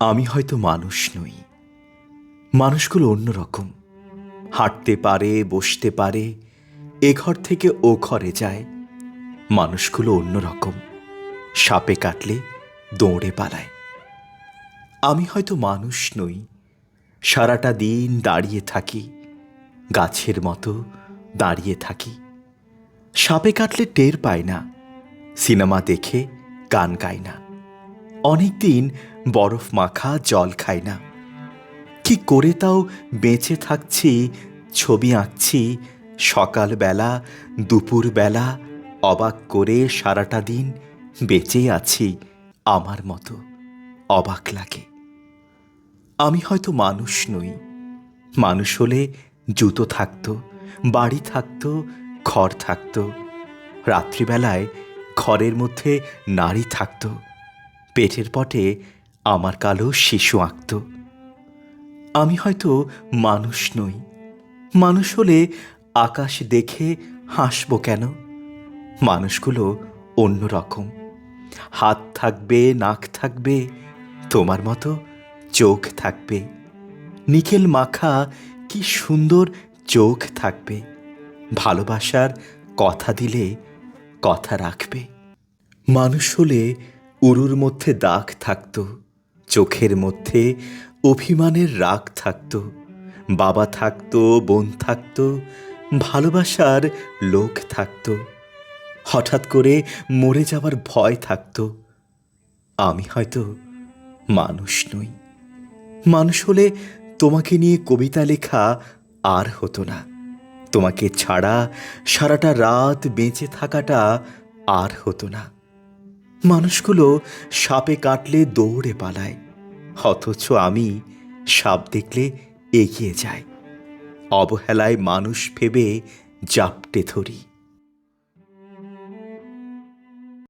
আমি হয়তো মানুষ নই। মানুষগুলো অন্যরকম হাঁটতে পারে, বসতে পারে, এ ঘর থেকে ও ঘরে যায়। মানুষগুলো অন্যরকম সাপে কাটলে দৌড়ে পালায়। আমি হয়তো মানুষ নই। সারাটা দিন দাঁড়িয়ে থাকি। গাছের মতো দাঁড়িয়ে থাকি। সাপে কাটলে টের পায় না। সিনেমা দেখে গান গায় না। অনেক দিন বরফ মাখা জল খায় না। কি করে তাও বেঁচে থাকছি, ছবি আঁকছি, সকালবেলা, দুপুরবেলা, অবাক করে সারাটা দিন বেঁচেই আছি আমার মতো, অবাক লাগে। আমি হয়তো মানুষ নই, মানুষ হলে জুতো থাকতো, বাড়ি থাকতো, ঘর থাকতো, রাত্রিবেলায় ঘরের মধ্যে নারী থাকতো পেটের পটে আমার কালো শিশু আঁকত। আমি হয়তো মানুষ নই। মানুষ হলে আকাশ দেখে হাসব কেন? মানুষগুলো অন্যরকম হাত থাকবে, নাক থাকবে, তোমার মতো চোখ থাকবে। নিকেল মাখা, কি সুন্দর চোখ থাকবে। ভালোবাসার কথা দিলে কথা রাখবে। মানুষ হলে উরুর মধ্যে দাগ থাকতো, চোখের মধ্যে অভিমানের রাগ থাকতো, বাবা থাকতো, বোন থাকতো, ভালোবাসার লোক থাকতো। হঠাৎ করে মরে যাবার ভয় থাকত। আমি হয়তো মানুষ নই। মানুষ হলে তোমাকে নিয়ে কবিতা লেখা আর হতো না। তোমাকে ছাড়া সারাটা রাত বেঁচে থাকাটা আর হতো না। মানুষগুলো সাপে কাটলে দৌড়ে পালায়, অথচ আমি সাপ দেখলে এগিয়ে যাই। অবহেলায় মানুষ ভেবে জাপটে ধরি।